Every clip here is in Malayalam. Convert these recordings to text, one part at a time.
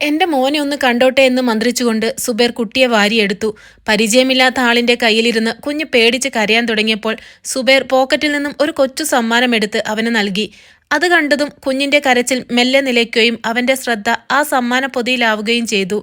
എന്റെ മോനെ ഒന്ന് കണ്ടോട്ടെ എന്ന് മന്ത്രിച്ചുകൊണ്ട് സുബേർ കുട്ടിയെ വാരിയെടുത്തു. പരിചയമില്ലാത്ത ആളിന്റെ കയ്യിലിരുന്ന് കുഞ്ഞ് പേടിച്ച് കരയാൻ തുടങ്ങിയപ്പോൾ സുബേർ പോക്കറ്റിൽ നിന്നും ഒരു കൊച്ചു സമ്മാനം എടുത്ത് അവന് നൽകി. അത് കണ്ടതും കുഞ്ഞിന്റെ കരച്ചിൽ മെല്ലെ നിലയ്ക്കുകയും അവന്റെ ശ്രദ്ധ ആ സമ്മാന പൊതിയിലാവുകയും ചെയ്തു.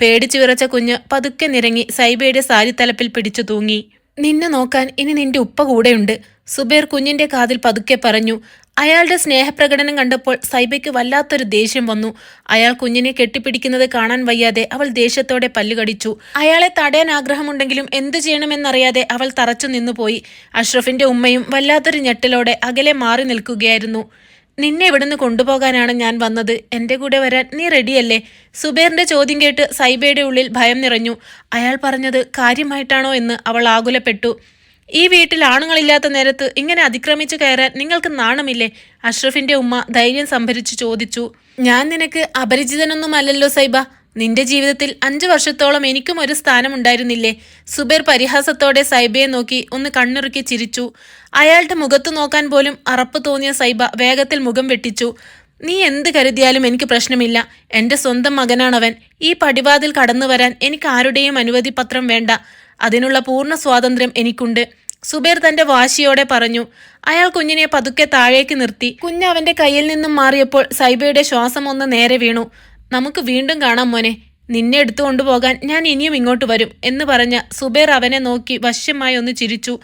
പേടിച്ചു വിറച്ച കുഞ്ഞ് പതുക്കെ നിരങ്ങി സൈബയുടെ സാരിത്തലപ്പിൽ പിടിച്ചു തൂങ്ങി. നിന്നെ നോക്കാൻ ഇനി നിന്റെ ഉപ്പ കൂടെയുണ്ട് സുബേർ കുഞ്ഞിന്റെ കാതിൽ പതുക്കെ പറഞ്ഞു. അയാളുടെ സ്നേഹപ്രകടനം കണ്ടപ്പോൾ സൈബയ്ക്ക് വല്ലാത്തൊരു ദേഷ്യം വന്നു. അയാൾ കുഞ്ഞിനെ കെട്ടിപ്പിടിക്കുന്നത് കാണാൻ വയ്യാതെ അവൾ ദേഷ്യത്തോടെ പല്ലുകടിച്ചു അയാളെ തടയാൻ ആഗ്രഹമുണ്ടെങ്കിലും എന്തു ചെയ്യണമെന്നറിയാതെ അവൾ തറച്ചു നിന്നുപോയി. അഷ്റഫിന്റെ ഉമ്മയും വല്ലാത്തൊരു ഞെട്ടലോടെ അകലെ മാറി നിൽക്കുകയായിരുന്നു. നിന്നെ ഇവിടുന്ന് കൊണ്ടുപോകാനാണ് ഞാൻ വന്നത്. എന്റെ കൂടെ വരാൻ നീ റെഡിയല്ലേ? സുബേറിന്റെ ചോദ്യം കേട്ട് സൈബയുടെ ഉള്ളിൽ ഭയം നിറഞ്ഞു. അയാൾ പറഞ്ഞത് കാര്യമായിട്ടാണോ എന്ന് അവൾ ആകുലപ്പെട്ടു. ഈ വീട്ടിൽ ആണുങ്ങളില്ലാത്ത നേരത്ത് ഇങ്ങനെ അതിക്രമിച്ചു കയറാൻ നിങ്ങൾക്ക് നാണമില്ലേ? അഷ്റഫിന്റെ ഉമ്മ ധൈര്യം സംഭരിച്ചു ചോദിച്ചു. ഞാൻ നിനക്ക് അപരിചിതനൊന്നുമല്ലല്ലോ സൈബ. നിന്റെ ജീവിതത്തിൽ അഞ്ചു വർഷത്തോളം എനിക്കും ഒരു സ്ഥാനമുണ്ടായിരുന്നില്ലേ? സുബേർ പരിഹാസത്തോടെ സൈബയെ നോക്കി ഒന്ന് കണ്ണിറുക്കി ചിരിച്ചു. അയാളുടെ മുഖത്തു നോക്കാൻ പോലും അറപ്പ് തോന്നിയ സൈബ വേഗത്തിൽ മുഖം വെട്ടിച്ചു. നീ എന്ത് കരുതിയാലും എനിക്ക് പ്രശ്നമില്ല. എന്റെ സ്വന്തം മകനാണവൻ. ഈ പടിവാതിൽ കടന്നു വരാൻ എനിക്ക് ആരുടെയും അനുമതി പത്രം വേണ്ട. അതിനുള്ള പൂർണ സ്വാതന്ത്ര്യം എനിക്കുണ്ട്. സുബേർ തന്റെ വാശിയോടെ പറഞ്ഞു അയാൾ കുഞ്ഞിനെ പതുക്കെ താഴേക്ക് നിർത്തി. കുഞ്ഞ് അവന്റെ കയ്യിൽ നിന്നും മാറിയപ്പോൾ സൈബയുടെ ശ്വാസം ഒന്ന് നേരെ വീണു. നമുക്ക് വീണ്ടും കാണാം മോനെ. നിന്നെ എടുത്തു കൊണ്ടുപോകാൻ ഞാൻ ഇനിയും ഇങ്ങോട്ട് വരും എന്ന് പറഞ്ഞ സുബേർ അവനെ നോക്കി വശ്യമായി ഒന്ന് ചിരിച്ചു.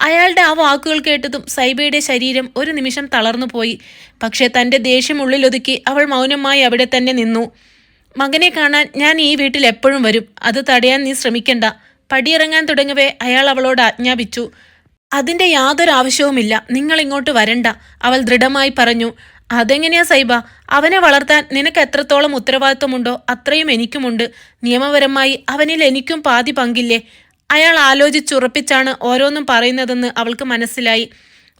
അയാളുടെ ആ വാക്കുകൾ കേട്ടതും സൈബയുടെ ശരീരം ഒരു നിമിഷം തളർന്നു പോയി. പക്ഷേ തന്റെ ദേഷ്യം ഉള്ളിലൊതുക്കി അവൾ മൗനമായി അവിടെ തന്നെ നിന്നു. മകനെ കാണാൻ ഞാൻ ഈ വീട്ടിൽ എപ്പോഴും വരും. അത് തടയാൻ നീ ശ്രമിക്കണ്ട. പടിയിറങ്ങാൻ തുടങ്ങവേ അയാൾ അവളോട് ആജ്ഞാപിച്ചു. അതിന്റെ യാതൊരു ആവശ്യവുമില്ല നിങ്ങൾ ഇങ്ങോട്ട് വരണ്ട അവൾ ദൃഢമായി പറഞ്ഞു. അതെങ്ങനെയാ സൈബ? അവനെ വളർത്താൻ നിനക്ക് എത്രത്തോളം ഉത്തരവാദിത്വമുണ്ടോ അത്രയും എനിക്കുമുണ്ട്. നിയമപരമായി അവനിൽ എനിക്കും പാതി പങ്കില്ലേ? അയാൾ ആലോചിച്ചുറപ്പിച്ചാണ് ഓരോന്നും പറയുന്നതെന്ന് അവൾക്ക് മനസ്സിലായി.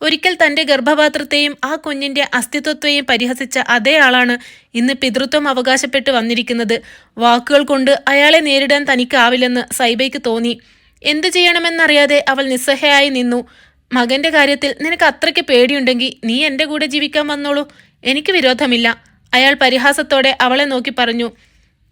ഒരിക്കൽ തന്റെ ഗർഭപാത്രത്തെയും ആ കുഞ്ഞിന്റെ അസ്തിത്വത്തെയും പരിഹസിച്ച അതേ ആളാണ് ഇന്ന് പിതൃത്വം അവകാശപ്പെട്ട് വന്നിരിക്കുന്നത്. വാക്കുകൾ കൊണ്ട് അയാളെ നേരിടാൻ തനിക്കാവില്ലെന്ന് സൈബയ്ക്ക് തോന്നി. എന്തു ചെയ്യണമെന്നറിയാതെ അവൾ നിസ്സഹയായി നിന്നു. മകന്റെ കാര്യത്തിൽ നിനക്ക് അത്രയ്ക്ക് പേടിയുണ്ടെങ്കിൽ നീ എന്റെ കൂടെ ജീവിക്കാൻ വന്നോളൂ. എനിക്ക് വിരോധമില്ല. അയാൾ പരിഹാസത്തോടെ അവളെ നോക്കി പറഞ്ഞു.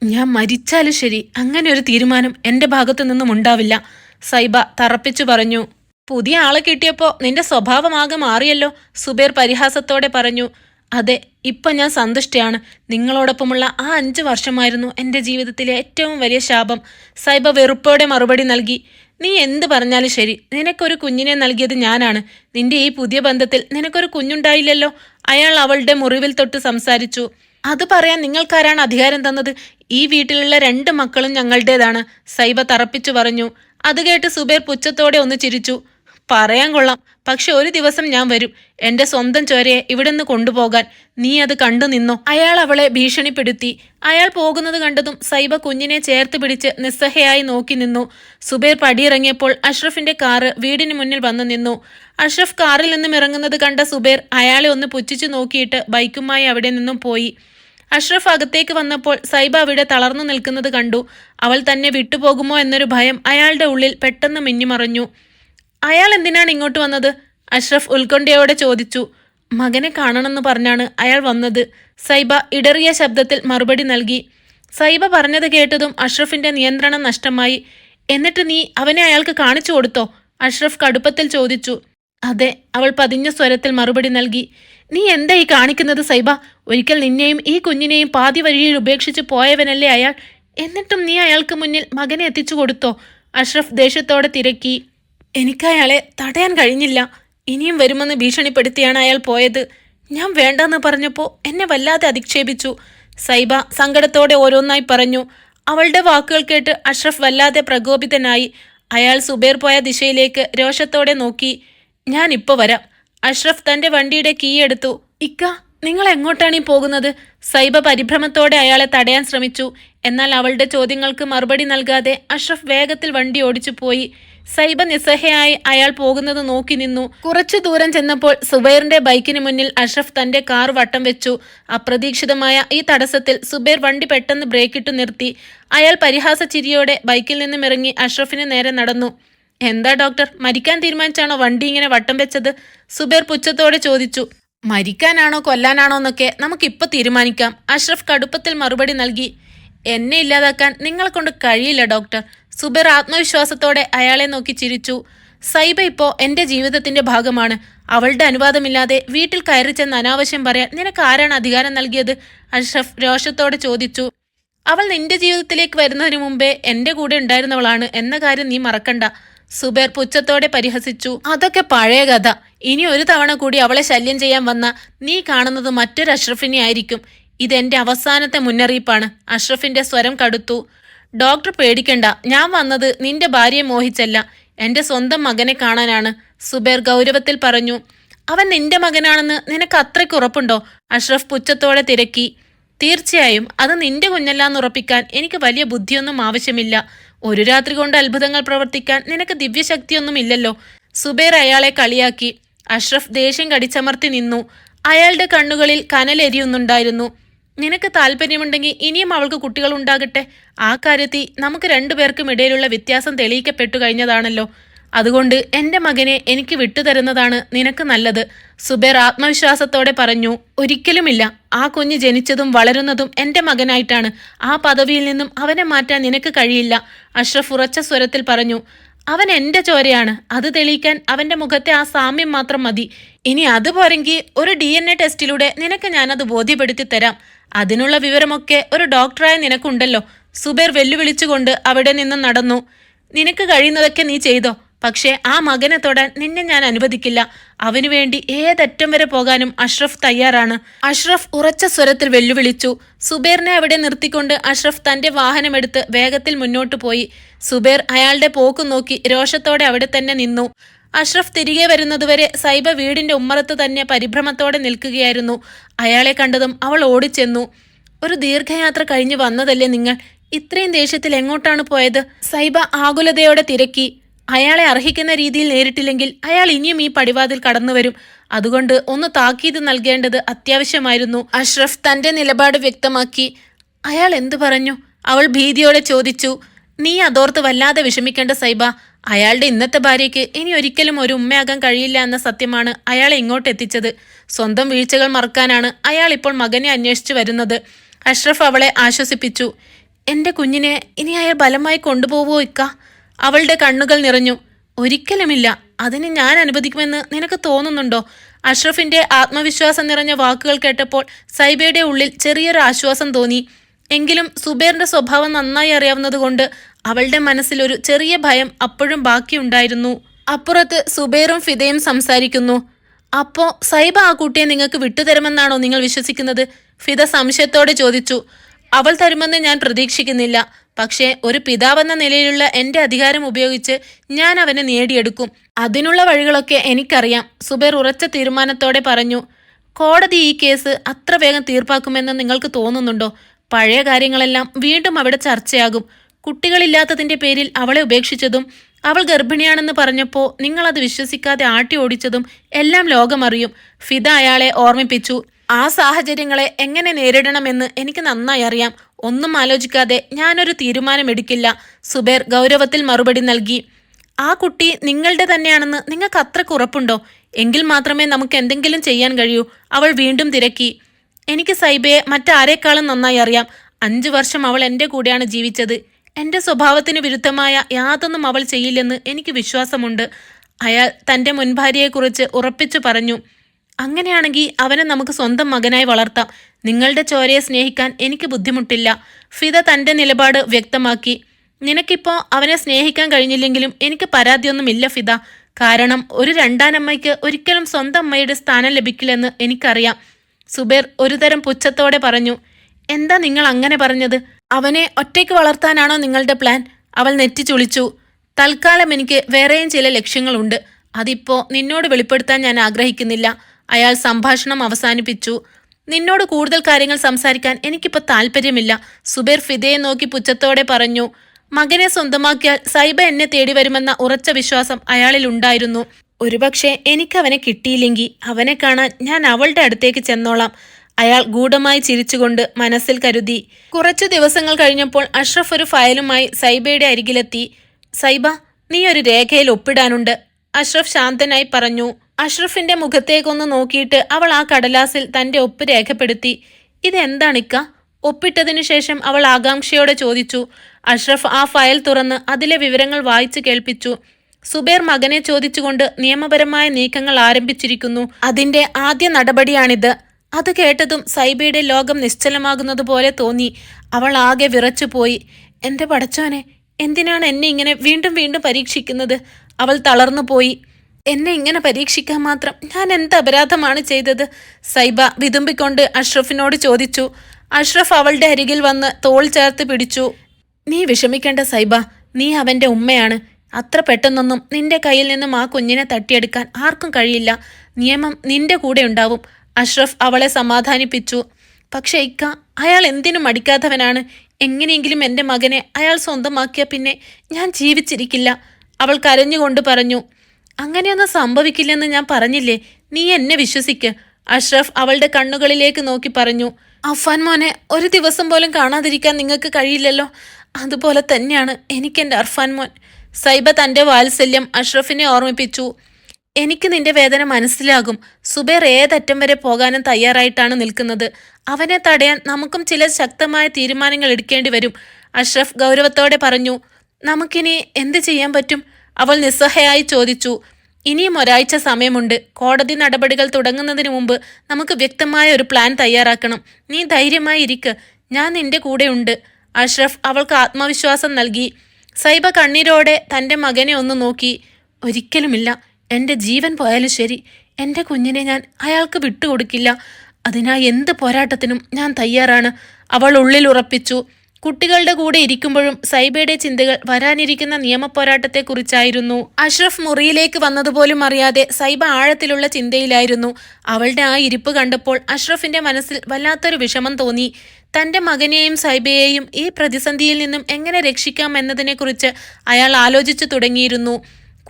ഞാൻ മരിച്ചാലും ശരി. അങ്ങനെ ഒരു തീരുമാനം എന്റെ ഭാഗത്തു നിന്നും ഉണ്ടാവില്ല. സൈബ തറപ്പിച്ചു പറഞ്ഞു. പുതിയ ആളെ കിട്ടിയപ്പോ നിന്റെ സ്വഭാവമാകെ മാറിയല്ലോ സുബേർ പരിഹാസത്തോടെ പറഞ്ഞു. അതെ ഇപ്പൊ ഞാൻ സന്തുഷ്ടയാണ്. നിങ്ങളോടൊപ്പമുള്ള ആ അഞ്ച് വർഷമായിരുന്നു എന്റെ ജീവിതത്തിലെ ഏറ്റവും വലിയ ശാപം. സൈബ വെറുപ്പോടെ മറുപടി നൽകി. നീ എന്ത് പറഞ്ഞാലും ശരി നിനക്കൊരു കുഞ്ഞിനെ നൽകിയത് ഞാനാണ്. നിന്റെ ഈ പുതിയ ബന്ധത്തിൽ നിനക്കൊരു കുഞ്ഞുണ്ടായില്ലല്ലോ? അയാൾ അവളുടെ മുറിവിൽ തൊട്ട് സംസാരിച്ചു. അത് പറയാൻ നിങ്ങൾക്കാരാണ് അധികാരം തന്നത്? ഈ വീട്ടിലുള്ള രണ്ട് മക്കളും ഞങ്ങളുടേതാണ് സൈബ തറപ്പിച്ചു പറഞ്ഞു. അത് കേട്ട് സുബേർ പുച്ഛത്തോടെ ഒന്ന് ചിരിച്ചു. പറയാൻ കൊള്ളാം. പക്ഷെ ഒരു ദിവസം ഞാൻ വരും. എന്റെ സ്വന്തം ചോരയെ ഇവിടെ നിന്ന് കൊണ്ടുപോകാൻ നീ അത് കണ്ടു നിന്നോ? അയാൾ അവളെ ഭീഷണിപ്പെടുത്തി. അയാൾ പോകുന്നത് കണ്ടതും സൈബ കുഞ്ഞിനെ ചേർത്ത് പിടിച്ച് നിസ്സഹയായി നോക്കി നിന്നു. സുബേർ പടിയിറങ്ങിയപ്പോൾ അഷ്റഫിന്റെ കാറ് വീടിന് മുന്നിൽ വന്നു നിന്നു. അഷ്റഫ് കാറിൽ നിന്നും ഇറങ്ങുന്നത് കണ്ട സുബേർ അയാളെ ഒന്ന് പുച്ഛിച്ചു നോക്കിയിട്ട് ബൈക്കുമായി അവിടെ നിന്നും പോയി. അഷ്റഫ് അകത്തേക്ക് വന്നപ്പോൾ സൈബ അവിടെ തളർന്നു നിൽക്കുന്നത് കണ്ടു. അവൾ തന്നെ വിട്ടുപോകുമോ എന്നൊരു ഭയം അയാളുടെ ഉള്ളിൽ പെട്ടെന്ന് മിന്നിമറഞ്ഞു. അയാൾ എന്തിനാണ് ഇങ്ങോട്ട് വന്നത്? അഷ്റഫ് ഉത്കണ്ഠയോടെ ചോദിച്ചു. മകനെ കാണണമെന്ന് പറഞ്ഞാണ് അയാൾ വന്നത്. സൈബ ഇടറിയ ശബ്ദത്തിൽ മറുപടി നൽകി. സൈബ പറഞ്ഞത് കേട്ടതും അഷ്റഫിന്റെ നിയന്ത്രണം നഷ്ടമായി. എന്നിട്ട് നീ അവനെ അയാൾക്ക് കാണിച്ചു കൊടുത്തോ? അഷ്റഫ് കടുപ്പത്തിൽ ചോദിച്ചു. അതെ അവൾ പതിഞ്ഞ സ്വരത്തിൽ മറുപടി നൽകി. നീ എന്താ ഈ കാണിക്കുന്നത് സൈബ? ഒരിക്കൽ നിന്നെയും ഈ കുഞ്ഞിനെയും പാതി വഴിയിൽ ഉപേക്ഷിച്ച് പോയവനല്ലേ അയാൾ? എന്നിട്ടും നീ അയാൾക്ക് മുന്നിൽ മകനെ എത്തിച്ചു കൊടുത്തോ? അഷ്റഫ് ദേഷ്യത്തോടെ തിരക്കി. എനിക്ക് അയാളെ തടയാൻ കഴിഞ്ഞില്ല. ഇനിയും വരുമെന്ന് ഭീഷണിപ്പെടുത്തിയാണ് അയാൾ പോയത്. ഞാൻ വേണ്ടെന്ന് പറഞ്ഞപ്പോൾ എന്നെ വല്ലാതെ അധിക്ഷേപിച്ചു. സൈബ സങ്കടത്തോടെ ഓരോന്നായി പറഞ്ഞു. അവളുടെ വാക്കുകൾ കേട്ട് അഷ്റഫ് വല്ലാതെ പ്രകോപിതനായി. അയാൾ സുബേർ പോയ ദിശയിലേക്ക് രോഷത്തോടെ നോക്കി. ഞാൻ ഇപ്പോൾ വരാം. അഷ്റഫ് തന്റെ വണ്ടിയുടെ കീ എടുത്തു. ഇക്ക നിങ്ങൾ എങ്ങോട്ടാണ് ഈ പോകുന്നത്? സൈബ പരിഭ്രമത്തോടെ അയാളെ തടയാൻ ശ്രമിച്ചു. എന്നാൽ അവളുടെ ചോദ്യങ്ങൾക്ക് മറുപടി നൽകാതെ അഷ്റഫ് വേഗത്തിൽ വണ്ടി ഓടിച്ചു പോയി. സൈബ നിസ്സഹയായി അയാൾ പോകുന്നത് നോക്കി നിന്നു. കുറച്ചു ദൂരം ചെന്നപ്പോൾ സുബൈറിന്റെ ബൈക്കിന് മുന്നിൽ അഷ്റഫ് തന്റെ കാർ വട്ടം വെച്ചു. അപ്രതീക്ഷിതമായ ഈ തടസ്സത്തിൽ സുബൈർ വണ്ടി പെട്ടെന്ന് ബ്രേക്കിട്ടു നിർത്തി. അയാൾ പരിഹാസ ചിരിയോടെ ബൈക്കിൽ നിന്നും ഇറങ്ങി അഷ്റഫിന് നേരെ നടന്നു. എന്താ ഡോക്ടർ മരിക്കാൻ തീരുമാനിച്ചാണോ വണ്ടി ഇങ്ങനെ വട്ടം വെച്ചത്? സുബൈർ പുച്ഛത്തോടെ ചോദിച്ചു. മരിക്കാനാണോ കൊല്ലാനാണോ എന്നൊക്കെ നമുക്കിപ്പോൾ തീരുമാനിക്കാം. അഷ്റഫ് കടുപ്പത്തിൽ മറുപടി നൽകി. എന്നെ ഇല്ലാതാക്കാൻ നിങ്ങളെ കൊണ്ട് കഴിയില്ല ഡോക്ടർ സുബൈർ ആത്മവിശ്വാസത്തോടെ അയാളെ നോക്കി ചിരിച്ചു. സൈബ ഇപ്പോ എന്റെ ജീവിതത്തിന്റെ ഭാഗമാണ്. അവളുടെ അനുവാദമില്ലാതെ വീട്ടിൽ കയറി ചെന്ന് അനാവശ്യം പറയാൻ നിനക്ക് ആരാണ് അധികാരം നൽകിയത്? അഷ്റഫ് രോഷത്തോടെ ചോദിച്ചു. അവൾ നിന്റെ ജീവിതത്തിലേക്ക് വരുന്നതിന് മുമ്പേ എന്റെ കൂടെ ഉണ്ടായിരുന്നവളാണ് എന്ന കാര്യം നീ മറക്കണ്ട. സുബേർ പുച്ഛത്തോടെ പരിഹസിച്ചു. അതൊക്കെ പഴയ കഥ. ഇനി ഒരു തവണ കൂടി അവളെ ശല്യം ചെയ്യാൻ വന്ന നീ കാണുന്നത് മറ്റൊരു അഷ്റഫിനെ ആയിരിക്കും. ഇതെന്റെ അവസാനത്തെ മുന്നറിയിപ്പാണ്. അഷ്റഫിന്റെ സ്വരം കടുത്തു. ഡോക്ടർ പേടിക്കണ്ട. ഞാൻ വന്നത് നിന്റെ ഭാര്യയെ മോഹിച്ചല്ല. എന്റെ സ്വന്തം മകനെ കാണാനാണ് സുബേർ ഗൗരവത്തിൽ പറഞ്ഞു. അവൻ നിന്റെ മകനാണെന്ന് നിനക്ക് അത്രയ്ക്ക് ഉറപ്പുണ്ടോ? അഷ്റഫ് പുച്ഛത്തോടെ തിരക്കി. തീർച്ചയായും. അത് നിന്റെ കുഞ്ഞല്ലാന്ന് ഉറപ്പിക്കാൻ എനിക്ക് വലിയ ബുദ്ധിയൊന്നും ആവശ്യമില്ല. ഒരു രാത്രി കൊണ്ട് അത്ഭുതങ്ങൾ പ്രവർത്തിക്കാൻ നിനക്ക് ദിവ്യശക്തിയൊന്നും ഇല്ലല്ലോ സുബേർ അയാളെ കളിയാക്കി. അഷ്റഫ് ദേഷ്യം കടിച്ചമർത്തി നിന്നു. അയാളുടെ കണ്ണുകളിൽ കനലെരിയുന്നുണ്ടായിരുന്നു. നിനക്ക് താല്പര്യമുണ്ടെങ്കിൽ ഇനിയും അവൾക്ക് കുട്ടികൾ ഉണ്ടാകട്ടെ ആ കാര്യത്തിൽ നമുക്ക് രണ്ടുപേർക്കും ഇടയിലുള്ള വ്യത്യാസം തെളിയിക്കപ്പെട്ടു കഴിഞ്ഞതാണല്ലോ. അതുകൊണ്ട് എന്റെ മകനെ എനിക്ക് വിട്ടുതരുന്നതാണ് നിനക്ക് നല്ലത്. സുബേർ ആത്മവിശ്വാസത്തോടെ പറഞ്ഞു ഒരിക്കലുമില്ല. ആ കുഞ്ഞ് ജനിച്ചതും വളരുന്നതും എന്റെ മകനായിട്ടാണ്. ആ പദവിയിൽ നിന്നും അവനെ മാറ്റാൻ നിനക്ക് കഴിയില്ല. അഷ്റഫ് ഉറച്ച സ്വരത്തിൽ പറഞ്ഞു അവൻ എന്റെ ചോരയാണ്. അത് തെളിയിക്കാൻ അവന്റെ മുഖത്തെ ആ സാമ്യം മാത്രം മതി. ഇനി അത് പോരെങ്കിൽ ഒരു ഡി എൻ എ ടെസ്റ്റിലൂടെ നിനക്ക് ഞാനത് ബോധ്യപ്പെടുത്തി തരാം. അതിനുള്ള വിവരമൊക്കെ ഒരു ഡോക്ടറായ നിനക്കുണ്ടല്ലോ. സുബേർ വെല്ലുവിളിച്ചുകൊണ്ട് അവിടെ നിന്ന് നടന്നു. നിനക്ക് കഴിയുന്നതൊക്കെ നീ ചെയ്തോ. പക്ഷേ ആ മകനെ തൊടാൻ നിന്നെ ഞാൻ അനുവദിക്കില്ല. അവനു വേണ്ടി ഏതറ്റം വരെ പോകാനും അഷ്റഫ് തയ്യാറാണ്. അഷ്റഫ് ഉറച്ച സ്വരത്തിൽ വെല്ലുവിളിച്ചു. സുബേറിനെ അവിടെ നിർത്തിക്കൊണ്ട് അഷ്റഫ് തന്റെ വാഹനമെടുത്ത് വേഗത്തിൽ മുന്നോട്ടു പോയി. സുബേർ അയാളുടെ പോക്കു നോക്കി രോഷത്തോടെ അവിടെ തന്നെ നിന്നു. അഷ്റഫ് തിരികെ വരുന്നതുവരെ സൈബ വീടിന്റെ ഉമ്മറത്ത് തന്നെ പരിഭ്രമത്തോടെ നിൽക്കുകയായിരുന്നു. അയാളെ കണ്ടതും അവൾ ഓടിച്ചെന്നു. ഒരു ദീർഘയാത്ര കഴിഞ്ഞു വന്നതല്ലേ നിങ്ങൾ? ഇത്രയും ദേഷ്യത്തിൽ എങ്ങോട്ടാണ് പോയത്? സൈബ ആകുലതയോടെ തിരക്കി. അയാളെ അർഹിക്കുന്ന രീതിയിൽ നേരിട്ടില്ലെങ്കിൽ അയാൾ ഇനിയും ഈ പടിവാതിൽ കടന്നുവരും. അതുകൊണ്ട് ഒന്ന് താക്കീത് നൽകേണ്ടത് അത്യാവശ്യമായിരുന്നു. അഷ്റഫ് തന്റെ നിലപാട് വ്യക്തമാക്കി. അയാൾ എന്തു പറഞ്ഞു? അവൾ ഭീതിയോടെ ചോദിച്ചു. നീ അതോർത്ത് വല്ലാതെ വിഷമിക്കേണ്ട സൈബ. അയാളുടെ ഇന്നത്തെ ഭാര്യയ്ക്ക് ഇനി ഒരിക്കലും ഒരു ഉമ്മയാകാൻ കഴിയില്ല എന്ന സത്യമാണ് അയാളെ ഇങ്ങോട്ട് എത്തിച്ചത്. സ്വന്തം വീഴ്ചകൾ മറക്കാനാണ് അയാൾ ഇപ്പോൾ മകനെ അന്വേഷിച്ചു വരുന്നത്. അഷ്റഫ് അവളെ ആശ്വസിപ്പിച്ചു. എന്റെ കുഞ്ഞിനെ ഇനി അയാൾ ബലമായി കൊണ്ടുപോവോ ഇക്ക? അവളുടെ കണ്ണുകൾ നിറഞ്ഞു. ഒരിക്കലുമില്ല. അതിന് ഞാൻ അനുവദിക്കുമെന്ന് നിനക്ക് തോന്നുന്നുണ്ടോ അഷ്റഫിന്റെ ആത്മവിശ്വാസം നിറഞ്ഞ വാക്കുകൾ കേട്ടപ്പോൾ സൈബയുടെ ഉള്ളിൽ ചെറിയൊരു ആശ്വാസം തോന്നി. എങ്കിലും സുബേറിന്റെ സ്വഭാവം നന്നായി അറിയാവുന്നതുകൊണ്ട് അവളുടെ മനസ്സിലൊരു ചെറിയ ഭയം അപ്പോഴും ബാക്കിയുണ്ടായിരുന്നു. അപ്പുറത്ത് സുബേറും ഫിദയും സംസാരിക്കുന്നു. അപ്പോ സൈബ ആ കുട്ടിയെ നിങ്ങൾക്ക് വിട്ടുതരുമെന്നാണോ നിങ്ങൾ വിശ്വസിക്കുന്നത്? ഫിദ സംശയത്തോടെ ചോദിച്ചു. അവൾ തരുമെന്ന് ഞാൻ പ്രതീക്ഷിക്കുന്നില്ല. പക്ഷേ ഒരു പിതാവെന്ന നിലയിലുള്ള എന്റെ അധികാരം ഉപയോഗിച്ച് ഞാൻ അവനെ നേടിയെടുക്കും. അതിനുള്ള വഴികളൊക്കെ എനിക്കറിയാം സുബേർ ഉറച്ച തീരുമാനത്തോടെ പറഞ്ഞു. കോടതി ഈ കേസ് അത്ര വേഗം തീർപ്പാക്കുമെന്ന് നിങ്ങൾക്ക് തോന്നുന്നുണ്ടോ? പഴയ കാര്യങ്ങളെല്ലാം വീണ്ടും അവിടെ ചർച്ചയാകും. കുട്ടികളില്ലാത്തതിന്റെ പേരിൽ അവളെ ഉപേക്ഷിച്ചതും അവൾ ഗർഭിണിയാണെന്ന് പറഞ്ഞപ്പോൾ നിങ്ങൾ അത് വിശ്വസിക്കാതെ ആട്ടി ഓടിച്ചതും എല്ലാം ലോകമറിയും. ഫിദ അയാളെ ഓർമ്മിപ്പിച്ചു. ആ സാഹചര്യങ്ങളെ എങ്ങനെ നേരിടണമെന്ന് എനിക്ക് നന്നായി അറിയാം. ഒന്നും ആലോചിക്കാതെ ഞാനൊരു തീരുമാനമെടുക്കില്ല. സുബേർ ഗൗരവത്തിൽ മറുപടി നൽകി ആ കുട്ടി നിങ്ങളുടെ തന്നെയാണെന്ന് നിങ്ങൾക്ക് അത്രയ്ക്ക് ഉറപ്പുണ്ടോ? എങ്കിൽ മാത്രമേ നമുക്ക് എന്തെങ്കിലും ചെയ്യാൻ കഴിയൂ. അവൾ വീണ്ടും തിരക്കി എനിക്ക് സൈബയെ മറ്റാരേക്കാളും നന്നായി അറിയാം. അഞ്ചു വർഷം അവൾ എന്റെ കൂടെയാണ് ജീവിച്ചത്. എന്റെ സ്വഭാവത്തിന് വിരുദ്ധമായ യാതൊന്നും അവൾ ചെയ്യില്ലെന്ന് എനിക്ക് വിശ്വാസമുണ്ട്. അയാൾ തന്റെ മുൻഭാര്യയെക്കുറിച്ച് ഉറപ്പിച്ചു പറഞ്ഞു അങ്ങനെയാണെങ്കിൽ അവനെ നമുക്ക് സ്വന്തം മകനായി വളർത്താം. നിങ്ങളുടെ ചോരയെ സ്നേഹിക്കാൻ എനിക്ക് ബുദ്ധിമുട്ടില്ല. ഫിദ തന്റെ നിലപാട് വ്യക്തമാക്കി നിനക്കിപ്പോ അവനെ സ്നേഹിക്കാൻ കഴിഞ്ഞില്ലെങ്കിലും എനിക്ക് പരാതിയൊന്നുമില്ല ഫിദ. കാരണം ഒരു രണ്ടാനമ്മയ്ക്ക് ഒരിക്കലും സ്വന്തം അമ്മയുടെ സ്ഥാനം ലഭിക്കില്ലെന്ന് എനിക്കറിയാം. സുബേർ ഒരുതരം പുച്ഛത്തോടെ പറഞ്ഞു എന്താ നിങ്ങൾ അങ്ങനെ പറഞ്ഞത്? അവനെ ഒറ്റയ്ക്ക് വളർത്താനാണോ നിങ്ങളുടെ പ്ലാൻ? അവൾ നെറ്റി ചുളിച്ചു. തൽക്കാലം എനിക്ക് വേറെയും ചില ലക്ഷ്യങ്ങളുണ്ട്. അതിപ്പോ നിന്നോട് വെളിപ്പെടുത്താൻ ഞാൻ ആഗ്രഹിക്കുന്നില്ല. അയാൾ സംഭാഷണം അവസാനിപ്പിച്ചു. നിന്നോട് കൂടുതൽ കാര്യങ്ങൾ സംസാരിക്കാൻ എനിക്കിപ്പോൾ താല്പര്യമില്ല. സുബേർ ഫിദയെ നോക്കി പുച്ഛത്തോടെ പറഞ്ഞു മകനെ സ്വന്തമാക്കിയാൽ സൈബ എന്നെ തേടി വരുമെന്ന ഉറച്ച വിശ്വാസം അയാളിൽ ഉണ്ടായിരുന്നു. ഒരുപക്ഷെ എനിക്കവനെ കിട്ടിയില്ലെങ്കിൽ അവനെ കാണാൻ ഞാൻ അവളുടെ അടുത്തേക്ക് ചെന്നോളാം. അയാൾ ഗൂഢമായി ചിരിച്ചുകൊണ്ട് മനസ്സിൽ കരുതി കുറച്ചു ദിവസങ്ങൾ കഴിഞ്ഞപ്പോൾ അഷ്റഫ് ഒരു ഫയലുമായി സൈബയുടെ അരികിലെത്തി. സൈബ നീ ഒരു രേഖയിൽ ഒപ്പിടാനുണ്ട് അഷ്റഫ് ശാന്തനായി പറഞ്ഞു. അഷ്റഫിന്റെ മുഖത്തേക്കൊന്ന് നോക്കിയിട്ട് അവൾ ആ കടലാസിൽ തന്റെ ഒപ്പ് രേഖപ്പെടുത്തി. ഇതെന്താണിക്ക? ഒപ്പിട്ടതിനു ശേഷം അവൾ ആകാംക്ഷയോടെ ചോദിച്ചു. അഷ്റഫ് ആ ഫയൽ തുറന്ന് അതിലെ വിവരങ്ങൾ വായിച്ചു കേൾപ്പിച്ചു. സുബേർ മകനെ ചോദിച്ചുകൊണ്ട് നിയമപരമായ നീക്കങ്ങൾ ആരംഭിച്ചിരിക്കുന്നു. അതിന്റെ ആദ്യ നടപടിയാണിത്. അത് കേട്ടതും സൈബയുടെ ലോകം നിശ്ചലമാകുന്നതുപോലെ തോന്നി. അവൾ ആകെ വിറച്ചുപോയി. എന്റെ പടച്ചോനെ എന്തിനാണ് എന്നെ ഇങ്ങനെ വീണ്ടും വീണ്ടും പരീക്ഷിക്കുന്നത്? അവൾ തളർന്നു പോയി എന്നെ ഇങ്ങനെ പരീക്ഷിക്കാൻ മാത്രം ഞാൻ എന്ത് അപരാധമാണ് ചെയ്തത്? സൈബ വിതുമ്പിക്കൊണ്ട് അഷ്റഫിനോട് ചോദിച്ചു. അഷ്റഫ് അവളുടെ അരികിൽ വന്ന് തോൾ ചേർത്ത് പിടിച്ചു. നീ വിഷമിക്കേണ്ട സൈബ നീ അവന്റെ ഉമ്മയാണ്. അത്ര പെട്ടെന്നൊന്നും നിന്റെ കയ്യിൽ നിന്നും ആ കുഞ്ഞിനെ തട്ടിയെടുക്കാൻ ആർക്കും കഴിയില്ല. നിയമം നിന്റെ കൂടെ ഉണ്ടാവും. അഷ്റഫ് അവളെ സമാധാനിപ്പിച്ചു. പക്ഷെ ഇക്ക അയാൾ എന്തിനും മടിക്കാത്തവനാണ്? എങ്ങനെയെങ്കിലും എന്റെ മകനെ അയാൾ സ്വന്തമാക്കിയ പിന്നെ ഞാൻ ജീവിച്ചിരിക്കില്ല. അവൾ കരഞ്ഞുകൊണ്ട് പറഞ്ഞു അങ്ങനെയൊന്നും സംഭവിക്കില്ലെന്ന് ഞാൻ പറഞ്ഞില്ലേ? നീ എന്നെ വിശ്വസിക്ക്. അഷ്റഫ് അവളുടെ കണ്ണുകളിലേക്ക് നോക്കി പറഞ്ഞു അഫാൻ മോനെ ഒരു ദിവസം പോലും കാണാതിരിക്കാൻ നിങ്ങൾക്ക് കഴിയില്ലല്ലോ? അതുപോലെ തന്നെയാണ് എനിക്കെന്റെ അർഫാൻ മോൻ. സൈബ തന്റെ വാത്സല്യം അഷ്റഫിനെ ഓർമ്മിപ്പിച്ചു. എനിക്ക് നിന്റെ വേദന മനസ്സിലാകും. സുബേർ ഏതറ്റം വരെ പോകാനും തയ്യാറായിട്ടാണ് നിൽക്കുന്നത്. അവനെ തടയാൻ നമുക്കും ചില ശക്തമായ തീരുമാനങ്ങൾ എടുക്കേണ്ടി വരും. അഷ്റഫ് ഗൗരവത്തോടെ പറഞ്ഞു നമുക്കിനി എന്ത് ചെയ്യാൻ പറ്റും? അവൾ നിസ്സഹയായി ചോദിച്ചു ഇനിയും ഒരാഴ്ച സമയമുണ്ട്. കോടതി നടപടികൾ തുടങ്ങുന്നതിന് മുമ്പ് നമുക്ക് വ്യക്തമായ ഒരു പ്ലാൻ തയ്യാറാക്കണം. നീ ധൈര്യമായി ഇരിക്ക്. ഞാൻ നിന്റെ കൂടെയുണ്ട്. അഷ്റഫ് അവൾക്ക് ആത്മവിശ്വാസം നൽകി. സൈബ കണ്ണീരോടെ തന്റെ മകനെ ഒന്ന് നോക്കി. ഒരിക്കലുമില്ല. എന്റെ ജീവൻ പോയാലും ശരി. എന്റെ കുഞ്ഞിനെ ഞാൻ അയാൾക്ക് വിട്ടുകൊടുക്കില്ല. അതിനായി എന്ത് പോരാട്ടത്തിനും ഞാൻ തയ്യാറാണ്. അവൾ ഉള്ളിൽ ഉറപ്പിച്ചു. കുട്ടികളുടെ കൂടെ ഇരിക്കുമ്പോഴും സൈബയുടെ ചിന്തകൾ വരാനിരിക്കുന്ന നിയമപോരാട്ടത്തെക്കുറിച്ചായിരുന്നു. അഷ്റഫ് മുറിയിലേക്ക് വന്നതുപോലും അറിയാതെ സൈബ ആഴത്തിലുള്ള ചിന്തയിലായിരുന്നു. അവളുടെ ആ ഇരിപ്പ് കണ്ടപ്പോൾ അഷ്റഫിന്റെ മനസ്സിൽ വല്ലാത്തൊരു വിഷമം തോന്നി. തന്റെ മകനെയും സൈബയെയും ഈ പ്രതിസന്ധിയിൽ നിന്നും എങ്ങനെ രക്ഷിക്കാം എന്നതിനെക്കുറിച്ച് അയാൾ ആലോചിച്ചു തുടങ്ങിയിരുന്നു.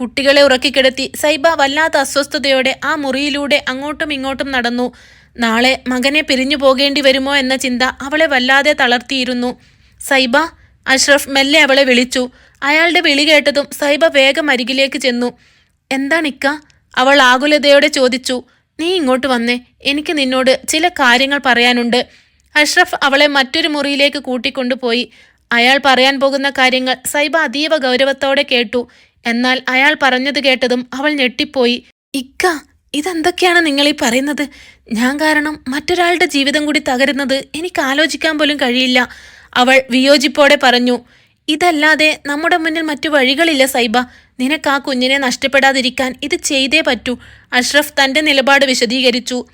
കുട്ടികളെ ഉറക്കിക്കിടത്തി സൈബ വല്ലാത്ത അസ്വസ്ഥതയോടെ ആ മുറിയിലൂടെ അങ്ങോട്ടും ഇങ്ങോട്ടും നടന്നു. നാളെ മകനെ പിരിഞ്ഞു പോകേണ്ടി വരുമോ എന്ന ചിന്ത അവളെ വല്ലാതെ തളർത്തിയിരുന്നു. സൈബ അഷ്റഫ് മെല്ലെ അവളെ വിളിച്ചു. അയാളുടെ വിളി കേട്ടതും സൈബ വേഗം അരികിലേക്ക് ചെന്നു. എന്താണിക്ക അവൾ ആകുലതയോടെ ചോദിച്ചു. നീ ഇങ്ങോട്ട് വന്നേ. എനിക്ക് നിന്നോട് ചില കാര്യങ്ങൾ പറയാനുണ്ട്. അഷ്റഫ് അവളെ മറ്റൊരു മുറിയിലേക്ക് കൂട്ടിക്കൊണ്ടുപോയി. അയാൾ പറയാൻ പോകുന്ന കാര്യങ്ങൾ സൈബ അതീവ ഗൗരവത്തോടെ കേട്ടു. എന്നാൽ അയാൾ പറഞ്ഞത് കേട്ടതും അവൾ ഞെട്ടിപ്പോയി. ഇക്ക ഇതെന്തൊക്കെയാണ് നിങ്ങൾ ഈ പറയുന്നത്? ഞാൻ കാരണം മറ്റൊരാളുടെ ജീവിതം കൂടി തകരുന്നത് എനിക്ക് ആലോചിക്കാൻ പോലും കഴിയില്ല. അവൾ വിയോജിപ്പോടെ പറഞ്ഞു ഇതല്ലാതെ നമ്മുടെ മുന്നിൽ മറ്റു വഴികളില്ല സൈബ. നിനക്ക് ആ കുഞ്ഞിനെ നഷ്ടപ്പെടാതിരിക്കാൻ ഇത് ചെയ്തേ പറ്റൂ. അഷ്റഫ് തന്റെ നിലപാട് വിശദീകരിച്ചു.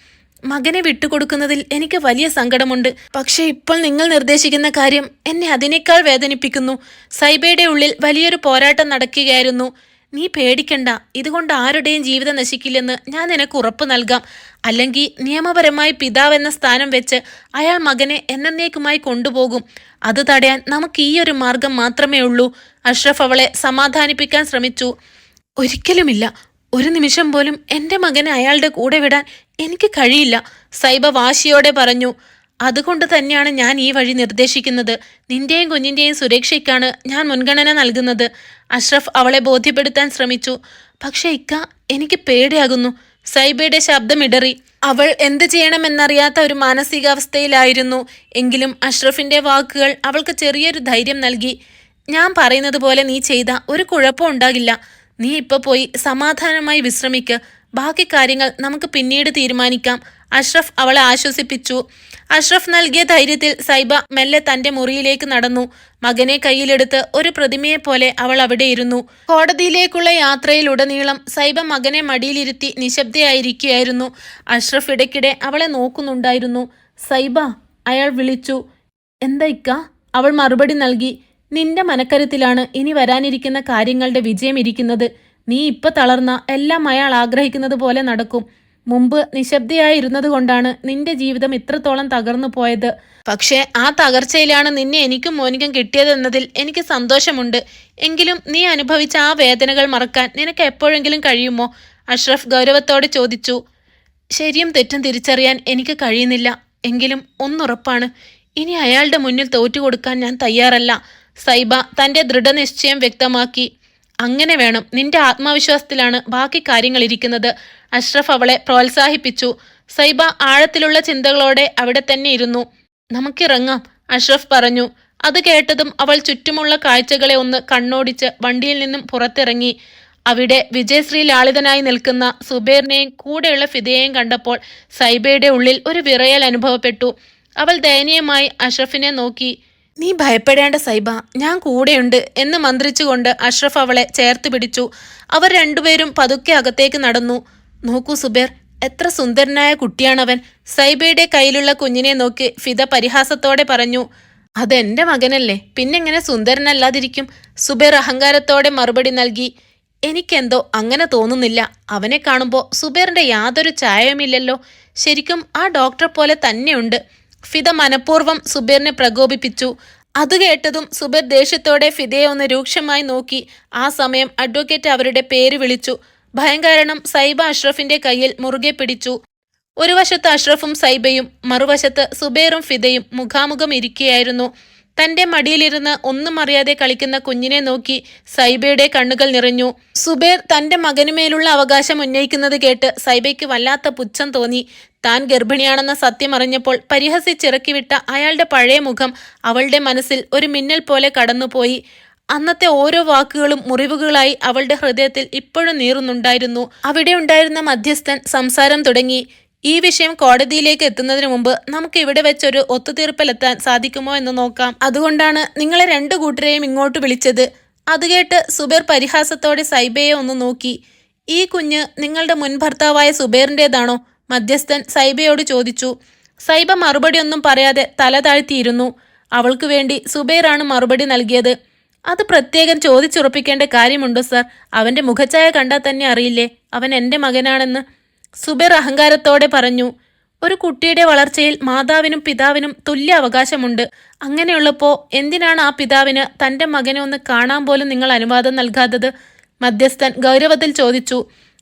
മകനെ വിട്ടുകൊടുക്കുന്നതിൽ എനിക്ക് വലിയ സങ്കടമുണ്ട്. പക്ഷേ ഇപ്പോൾ നിങ്ങൾ നിർദ്ദേശിക്കുന്ന കാര്യം എന്നെ അതിനേക്കാൾ വേദനിപ്പിക്കുന്നു. സൈബയുടെ ഉള്ളിൽ വലിയൊരു പോരാട്ടം നടക്കുകയായിരുന്നു. നീ പേടിക്കണ്ട. ഇതുകൊണ്ട് ആരുടെയും ജീവിതം നശിക്കില്ലെന്ന് ഞാൻ നിനക്ക് ഉറപ്പ് നൽകാം. അല്ലെങ്കിൽ നിയമപരമായി പിതാവെന്ന സ്ഥാനം വെച്ച് അയാൾ മകനെ എന്നേക്കുമായി കൊണ്ടുപോകും. അത് തടയാൻ നമുക്ക് ഈ ഒരു മാർഗം മാത്രമേ ഉള്ളൂ. അഷ്റഫ് അവളെ സമാധാനിപ്പിക്കാൻ ശ്രമിച്ചു. ഒരിക്കലുമില്ല. ഒരു നിമിഷം പോലും എന്റെ മകനെ അയാളുടെ കൂടെ വിടാൻ എനിക്ക് കഴിയില്ല. സൈബ വാശിയോടെ പറഞ്ഞു അതുകൊണ്ട് തന്നെയാണ് ഞാൻ ഈ വഴി നിർദ്ദേശിക്കുന്നത്. നിന്റെയും കുഞ്ഞിന്റെയും സുരക്ഷയ്ക്കാണ് ഞാൻ മുൻഗണന നൽകുന്നത്. അഷ്റഫ് അവളെ ബോധ്യപ്പെടുത്താൻ ശ്രമിച്ചു. പക്ഷേ ഇക്ക എനിക്ക് പേടിയാകുന്നു. സൈബയുടെ ശബ്ദമിടറി അവൾ എന്ത് ചെയ്യണമെന്നറിയാത്ത ഒരു മാനസികാവസ്ഥയിലായിരുന്നു. എങ്കിലും അഷ്റഫിന്റെ വാക്കുകൾ അവൾക്ക് ചെറിയൊരു ധൈര്യം നൽകി. ഞാൻ പറയുന്നത് പോലെ നീ ചെയ്ത ഒരു കുഴപ്പം ഉണ്ടാകില്ല. നീ ഇപ്പോൾ പോയി സമാധാനമായി വിശ്രമിക്ക്. ബാക്കി കാര്യങ്ങൾ നമുക്ക് പിന്നീട് തീരുമാനിക്കാം. അഷ്റഫ് അവളെ ആശ്വസിപ്പിച്ചു. അഷ്റഫ് നൽകിയ ധൈര്യത്തിൽ സൈബ മെല്ലെ തന്റെ മുറിയിലേക്ക് നടന്നു. മകനെ കയ്യിലെടുത്ത് ഒരു പ്രതിമയെ പോലെ അവൾ അവിടെ ഇരുന്നു. കോടതിയിലേക്കുള്ള യാത്രയിലുടനീളം സൈബ മകനെ മടിയിലിരുത്തി നിശബ്ദയായിരിക്കുകയായിരുന്നു. അഷ്റഫ് ഇടയ്ക്കിടെ അവളെ നോക്കുന്നുണ്ടായിരുന്നു. സൈബ അയാൾ വിളിച്ചു. എന്തയ്ക്ക അവൾ മറുപടി നൽകി. നിന്റെ മനക്കരുത്തിലാണ് ഇനി വരാനിരിക്കുന്ന കാര്യങ്ങളുടെ വിജയം ഇരിക്കുന്നത്. നീ ഇപ്പൊ തളർന്ന എല്ലാം അയാൾ ആഗ്രഹിക്കുന്നത് പോലെ നടക്കും. മുമ്പ് നിശബ്ദയായിരുന്നത് കൊണ്ടാണ് നിന്റെ ജീവിതം ഇത്രത്തോളം തകർന്നു പോയത്. പക്ഷേ ആ തകർച്ചയിലാണ് നിന്നെ എനിക്കും മോനിക്കും കിട്ടിയതെന്നതിൽ എനിക്ക് സന്തോഷമുണ്ട്. എങ്കിലും നീ അനുഭവിച്ച ആ വേദനകൾ മറക്കാൻ നിനക്ക് എപ്പോഴെങ്കിലും കഴിയുമോ? അഷ്റഫ് ഗൗരവത്തോടെ ചോദിച്ചു. ശരിയും തെറ്റും തിരിച്ചറിയാൻ എനിക്ക് കഴിയുന്നില്ല. എങ്കിലും ഒന്നുറപ്പാണ്. ഇനി അയാളുടെ മുന്നിൽ തോറ്റുകൊടുക്കാൻ ഞാൻ തയ്യാറല്ല. സൈബ തന്റെ ദൃഢനിശ്ചയം വ്യക്തമാക്കി. അങ്ങനെ വേണം. നിന്റെ ആത്മവിശ്വാസത്തിലാണ് ബാക്കി കാര്യങ്ങൾ ഇരിക്കുന്നത്. അഷ്റഫ് അവളെ പ്രോത്സാഹിപ്പിച്ചു. സൈബ ആഴത്തിലുള്ള ചിന്തകളോടെ അവിടെ തന്നെ ഇരുന്നു. നമുക്കിറങ്ങാം അഷ്റഫ് പറഞ്ഞു. അത് കേട്ടതും അവൾ ചുറ്റുമുള്ള കാഴ്ചകളെ ഒന്ന് കണ്ണോടിച്ച് വണ്ടിയിൽ നിന്നും പുറത്തിറങ്ങി. അവിടെ വിജയശ്രീ ലാളിതനായി നിൽക്കുന്ന സുബേറിനെയും കൂടെയുള്ള ഫിദയെയും കണ്ടപ്പോൾ സൈബയുടെ ഉള്ളിൽ ഒരു വിറയൽ അനുഭവപ്പെട്ടു. അവൾ ദയനീയമായി അഷ്റഫിനെ നോക്കി. നീ ഭയപ്പെടേണ്ട സൈബ ഞാൻ കൂടെയുണ്ട് എന്ന് മന്ത്രിച്ചുകൊണ്ട് അഷ്റഫ് അവളെ ചേർത്ത് പിടിച്ചു. അവർ രണ്ടുപേരും പതുക്കെ അകത്തേക്ക് നടന്നു. നോക്കൂ സുബേർ എത്ര സുന്ദരനായ കുട്ടിയാണവൻ. സൈബയുടെ കയ്യിലുള്ള കുഞ്ഞിനെ നോക്കി ഫിദ പരിഹാസത്തോടെ പറഞ്ഞു അതെന്റെ മകനല്ലേ പിന്നെങ്ങനെ സുന്ദരനല്ലാതിരിക്കും? സുബേർ അഹങ്കാരത്തോടെ മറുപടി നൽകി എനിക്കെന്തോ അങ്ങനെ തോന്നുന്നില്ല. അവനെ കാണുമ്പോൾ സുബേറിന്റെ യാതൊരു ചായവുമില്ലല്ലോ ശരിക്കും ആ ഡോക്ടറെ പോലെ തന്നെയുണ്ട്. ഫിദ മനഃപൂർവം സുബീറിനെ പ്രകോപിപ്പിച്ചു. അത് കേട്ടതും സുബീർ ദേഷ്യത്തോടെ ഫിദയെ ഒന്ന് രൂക്ഷമായി നോക്കി. ആ സമയം അഡ്വക്കേറ്റ് അവരുടെ പേര് വിളിച്ചു. ഭയം കാരണം സൈബ അഷ്റഫിന്റെ കയ്യിൽ മുറുകെ പിടിച്ചു. ഒരു വശത്ത് അഷ്റഫും സൈബയും മറുവശത്ത് സുബേറും ഫിദയും മുഖാമുഖം ഇരിക്കുകയായിരുന്നു. തന്റെ മടിയിലിരുന്ന് ഒന്നും അറിയാതെ കളിക്കുന്ന കുഞ്ഞിനെ നോക്കി സൈബയുടെ കണ്ണുകൾ നിറഞ്ഞു. സുബേർ തന്റെ മകനുമേലുള്ള അവകാശം ഉന്നയിക്കുന്നത് കേട്ട് സൈബയ്ക്ക് വല്ലാത്ത പുച്ഛം തോന്നി. താൻ ഗർഭിണിയാണെന്ന സത്യം അറിഞ്ഞപ്പോൾ പരിഹസിച്ചിറക്കിവിട്ട അയാളുടെ പഴയ മുഖം അവളുടെ മനസ്സിൽ ഒരു മിന്നൽ പോലെ കടന്നുപോയി. അന്നത്തെ ഓരോ വാക്കുകളും മുറിവുകളായി അവളുടെ ഹൃദയത്തിൽ ഇപ്പോഴും നീറുന്നുണ്ടായിരുന്നു. അവിടെ ഉണ്ടായിരുന്ന മധ്യസ്ഥൻ സംസാരം തുടങ്ങി. ഈ വിഷയം കോടതിയിലേക്ക് എത്തുന്നതിന് മുമ്പ് നമുക്ക് ഇവിടെ വെച്ചൊരു ഒത്തുതീർപ്പിലെത്താൻ സാധിക്കുമോ എന്ന് നോക്കാം. അതുകൊണ്ടാണ് നിങ്ങളെ രണ്ടു കൂട്ടരെയും ഇങ്ങോട്ട് വിളിച്ചത്. അത് കേട്ട് സുബേർ പരിഹാസത്തോടെ സൈബയെ ഒന്ന് നോക്കി. ഈ കുഞ്ഞ് നിങ്ങളുടെ മുൻ ഭർത്താവായ സുബേറിന്റെതാണോ മധ്യസ്ഥൻ സൈബയോട് ചോദിച്ചു. സൈബ മറുപടി ഒന്നും പറയാതെ തല താഴ്ത്തിയിരുന്നു. അവൾക്ക് വേണ്ടി സുബൈറാണ് മറുപടി നൽകിയത്. അത് പ്രത്യേകം ചോദിച്ചുറപ്പിക്കേണ്ട കാര്യമുണ്ടോ സർ? അവന്റെ മുഖച്ഛായ കണ്ടാൽ തന്നെ അറിയില്ലേ? അവൻ എന്റെ മകനാണെന്ന്. സുബൈർ അഹങ്കാരത്തോടെ പറഞ്ഞു ഒരു കുട്ടിയുടെ വളർച്ചയിൽ മാതാവിനും പിതാവിനും തുല്യ അവകാശമുണ്ട്. അങ്ങനെയുള്ളപ്പോൾ എന്തിനാണ് ആ പിതാവിന് തന്റെ മകനെ ഒന്ന് കാണാൻ പോലും നിങ്ങൾ അനുവാദം നൽകാത്തത്? മധ്യസ്ഥൻ ഗൗരവത്തിൽ ചോദിച്ചു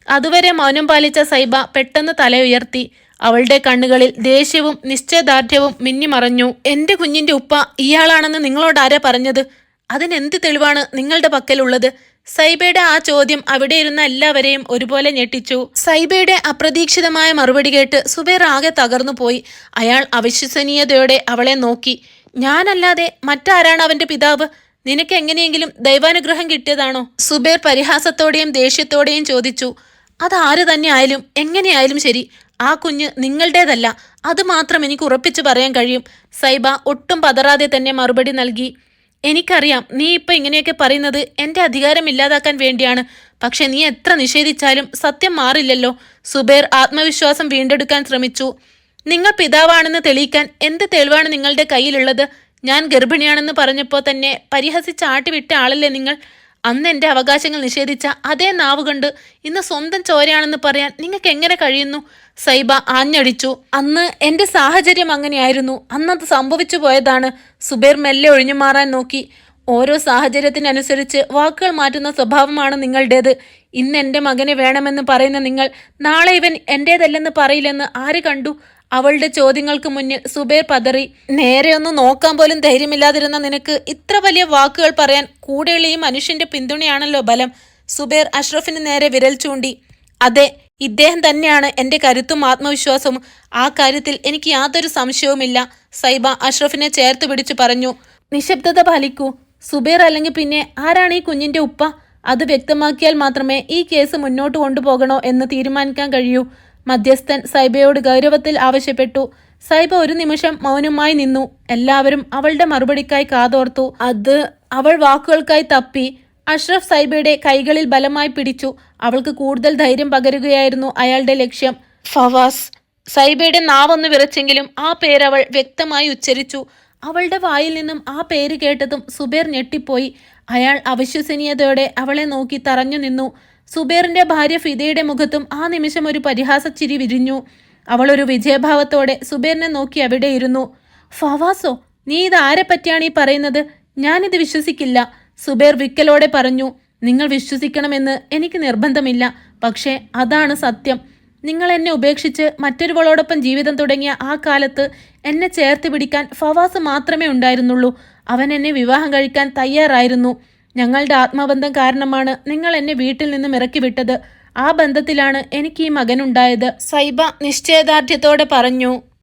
അതുവരെ മൗനം പാലിച്ച സൈബ പെട്ടെന്ന് തല ഉയർത്തി അവളുടെ കണ്ണുകളിൽ ദേഷ്യവും നിശ്ചയദാർഢ്യവും മിന്നിമറഞ്ഞു. എന്റെ കുഞ്ഞിന്റെ ഉപ്പ ഇയാളാണെന്ന് നിങ്ങളോട് ആരാ പറഞ്ഞത്? അതിനെന്ത് തെളിവാണ് നിങ്ങളുടെ പക്കലുള്ളത്? സൈബയുടെ ആ ചോദ്യം അവിടെ ഇരുന്ന എല്ലാവരെയും ഒരുപോലെ ഞെട്ടിച്ചു. സൈബയുടെ അപ്രതീക്ഷിതമായ മറുപടി കേട്ട് സുബേർ ആകെ തകർന്നു പോയി. അയാൾ അവിശ്വസനീയതയോടെ അവളെ നോക്കി. ഞാനല്ലാതെ മറ്റാരാണ് അവന്റെ പിതാവ്? നിനക്ക് എങ്ങനെയെങ്കിലും ദൈവാനുഗ്രഹം കിട്ടിയതാണോ? സുബേർ പരിഹാസത്തോടെയും ദേഷ്യത്തോടെയും ചോദിച്ചു. അതാര് തന്നെ ആയാലും എങ്ങനെയായാലും ശരി. ആ കുഞ്ഞ് നിങ്ങളുടേതല്ല. അത് മാത്രം എനിക്ക് ഉറപ്പിച്ചു പറയാൻ കഴിയും. സൈബ ഒട്ടും പതറാതെ തന്നെ മറുപടി നൽകി. എനിക്കറിയാം നീ ഇപ്പൊ ഇങ്ങനെയൊക്കെ പറയുന്നത് എന്റെ അധികാരം ഇല്ലാതാക്കാൻ വേണ്ടിയാണ്. പക്ഷെ നീ എത്ര നിഷേധിച്ചാലും സത്യം മാറില്ലല്ലോ. സുബേർ ആത്മവിശ്വാസം വീണ്ടെടുക്കാൻ ശ്രമിച്ചു. നിങ്ങൾ പിതാവാണെന്ന് തെളിയിക്കാൻ എന്ത് തെളിവാണ് നിങ്ങളുടെ കയ്യിലുള്ളത്? ഞാൻ ഗർഭിണിയാണെന്ന് പറഞ്ഞപ്പോൾ തന്നെ പരിഹസിച്ച് ആട്ടിവിട്ട ആളല്ലേ നിങ്ങൾ? അന്ന് എന്റെ അവകാശങ്ങൾ നിഷേധിച്ച അതേ നാവ് കണ്ട് ഇന്ന് സ്വന്തം ചോരയാണെന്ന് പറയാൻ നിങ്ങൾക്ക് എങ്ങനെ കഴിയുന്നു? സൈബ ആഞ്ഞടിച്ചു. അന്ന് എന്റെ സാഹചര്യം അങ്ങനെയായിരുന്നു. അന്നത് സംഭവിച്ചു പോയതാണ്. സുബേർ മെല്ലെ ഒഴിഞ്ഞു മാറാൻ നോക്കി. ഓരോ സാഹചര്യത്തിനനുസരിച്ച് വാക്കുകൾ മാറ്റുന്ന സ്വഭാവമാണ് നിങ്ങളുടേത്. ഇന്ന് എന്റെ മകനെ വേണമെന്ന് പറയുന്ന നിങ്ങൾ നാളെ ഇവൻ എന്റേതല്ലെന്ന് പറയില്ലെന്ന് ആര് കണ്ടു? അവളുടെ ചോദ്യങ്ങൾക്ക് മുന്നിൽ സുബേർ പതറി നേരെ ഒന്ന് നോക്കാൻ പോലും ധൈര്യമില്ലാതിരുന്ന നിനക്ക് ഇത്ര വലിയ വാക്കുകൾ പറയാൻ കൂടെയുള്ള ഈ മനുഷ്യന്റെ പിന്തുണയാണല്ലോ ബലം. സുബേർ അഷ്റഫിന് നേരെ വിരൽ ചൂണ്ടി അതെ ഇദ്ദേഹം തന്നെയാണ് എന്റെ കരുത്തും ആത്മവിശ്വാസവും. ആ കാര്യത്തിൽ എനിക്ക് യാതൊരു സംശയവുമില്ല. സൈബ അഷ്റഫിനെ ചേർത്ത് പിടിച്ചു പറഞ്ഞു നിശബ്ദത പാലിക്കൂ. സുബേർ അല്ലെങ്കിൽ പിന്നെ ആരാണ് ഈ കുഞ്ഞിന്റെ ഉപ്പ? അത് വ്യക്തമാക്കിയാൽ മാത്രമേ ഈ കേസ് മുന്നോട്ട് കൊണ്ടുപോകണോ എന്ന് തീരുമാനിക്കാൻ കഴിയൂ. മധ്യസ്ഥൻ സൈബയോട് ഗൗരവത്തിൽ ആവശ്യപ്പെട്ടു. സൈബ ഒരു നിമിഷം മൗനമായി നിന്നു. എല്ലാവരും അവളുടെ മറുപടിക്കായി കാതോർത്തു. അത് അവൾ വാക്കുകൾക്കായി തപ്പി. അഷ്റഫ് സൈബയുടെ കൈകളിൽ ബലമായി പിടിച്ചു. അവൾക്ക് കൂടുതൽ ധൈര്യം പകരുകയായിരുന്നു അയാളുടെ ലക്ഷ്യം. ഫവാസ് സൈബയുടെ നാവൊന്ന് വിറച്ചെങ്കിലും ആ പേരവൾ വ്യക്തമായി ഉച്ചരിച്ചു. അവളുടെ വായിൽ നിന്നും ആ പേര് കേട്ടതും സുബേർ ഞെട്ടിപ്പോയി. അയാൾ അവിശ്വസനീയതയോടെ അവളെ നോക്കി തറഞ്ഞു നിന്നു. സുബേറിന്റെ ഭാര്യ ഫിദയുടെ മുഖത്തും ആ നിമിഷം ഒരു പരിഹാസച്ചിരി വിരിഞ്ഞു. അവൾ ഒരു വിജയഭാവത്തോടെ സുബേറിനെ നോക്കി അവിടെ ഇരുന്നു ഫവാസോ നീ ഇത് ആരെ പറ്റിയാണ് ഈ പറയുന്നത്? ഞാനിത് വിശ്വസിക്കില്ല. സുബേർ വിക്കലോടെ പറഞ്ഞു നിങ്ങൾ വിശ്വസിക്കണമെന്ന് എനിക്ക് നിർബന്ധമില്ല. പക്ഷേ അതാണ് സത്യം. നിങ്ങൾ എന്നെ ഉപേക്ഷിച്ച് മറ്റൊരുവളോടൊപ്പം ജീവിതം തുടങ്ങിയ ആ കാലത്ത് എന്നെ ചേർത്ത് പിടിക്കാൻ ഫവാസ് മാത്രമേ ഉണ്ടായിരുന്നുള്ളൂ. അവൻ എന്നെ വിവാഹം കഴിക്കാൻ തയ്യാറായിരുന്നു. ഞങ്ങളുടെ ആത്മബന്ധം കാരണമാണ് നിങ്ങൾ എന്നെ വീട്ടിൽ നിന്നും ഇറക്കി വിട്ടത്. ആ ബന്ധത്തിലാണ് എനിക്ക് ഈ മകനുണ്ടായത്. സൈബ നിശ്ചയദാർഢ്യത്തോടെ പറഞ്ഞു.